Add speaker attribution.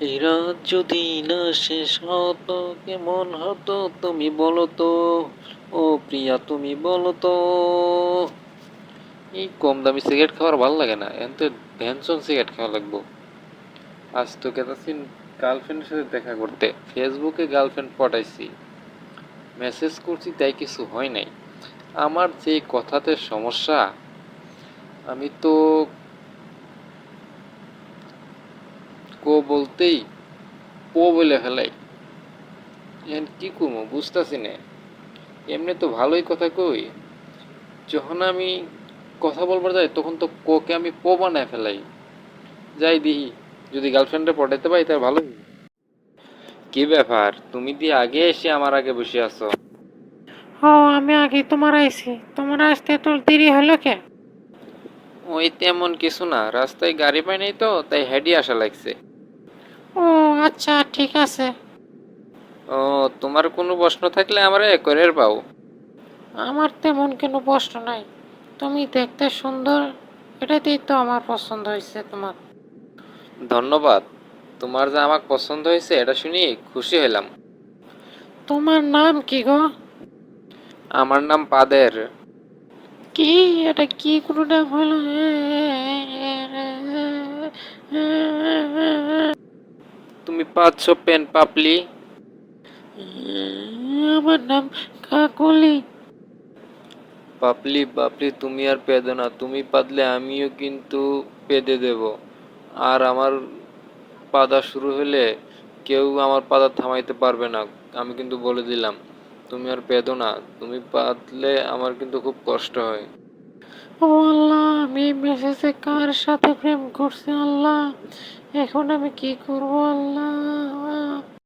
Speaker 1: এই রাত যদি না শেষ হতো কেমন হতো? তুমি বলো তো। ও প্রিয়া, তুমি বলো তো। এই কম দামি সিগারেট খাওয়ার ভালো লাগে না। এখন তো ভ্যানসন সিগারেট খাওয়া লাগবো। আজ তো গেতাছি গার্লফ্রেন্ডের সাথে দেখা করতে। ফেসবুকে গার্লফ্রেন্ড পটাইছি। মেসেজ করছি, তাই কিছু হয় নাই। আমার যে কথাতে সমস্যা, আমি তো কো বলতেই পো বলে ফেলাই এখন কি করব বুঝতেছি না। এমনি তো ভালোই কথা কই। যখন আমি কথা বলবার যাই তখন তো কোকে আমি পো বানায় ফেলাই। যাই দিহি যদি গার্লফ্রেন্ডে পটাইতে পাই তার ভালোই। কি ব্যাপার তুমি দিয়ে আগে এসে আমার আগে বসে আছো।
Speaker 2: ও আমি আগে তোমার আইছি। তোমার আসতে তোর দেরি হলো কে
Speaker 1: ওই তেমন কিছু না রাস্তায় গাড়ি পাই নাই তো তাই হেডি আসা লাগছে।
Speaker 2: ও আচ্ছা ঠিক আছে।
Speaker 1: ও তোমার কোনো প্রশ্ন থাকলে আমারে করে পাও।
Speaker 2: আমার তেমন কোনো প্রশ্ন নাই। তুমি দেখতে সুন্দর এটাতেই তো আমার পছন্দ হয়েছে তোমার।
Speaker 1: ধন্যবাদ। তোমার যে আমাকে পছন্দ হয়েছে এটা শুনি খুশি হলাম
Speaker 2: তোমার নাম কি গো?
Speaker 1: আমার নাম পাদের।
Speaker 2: কি? এটা কি কোনো নাম হলো?
Speaker 1: পাচ্ছ পেন পাপলি।
Speaker 2: আমার নাম কাকলি।
Speaker 1: পাপলি পাপলি তুমি আর পেদো না। তুমি পাদলে আমিও কিন্তু পেদে দেব। আর আমার পাদা শুরু হলে কেউ আমার পাদা থামাইতে পারবে না আমি কিন্তু বলে দিলাম। তুমি আর পেদো না তুমি পাদলে আমার কিন্তু খুব কষ্ট হয়।
Speaker 2: ও আল্লাহ আমি মেসেজে কার সাথে প্রেম করছি আল্লাহ? এখন আমি কি করব আল্লাহ?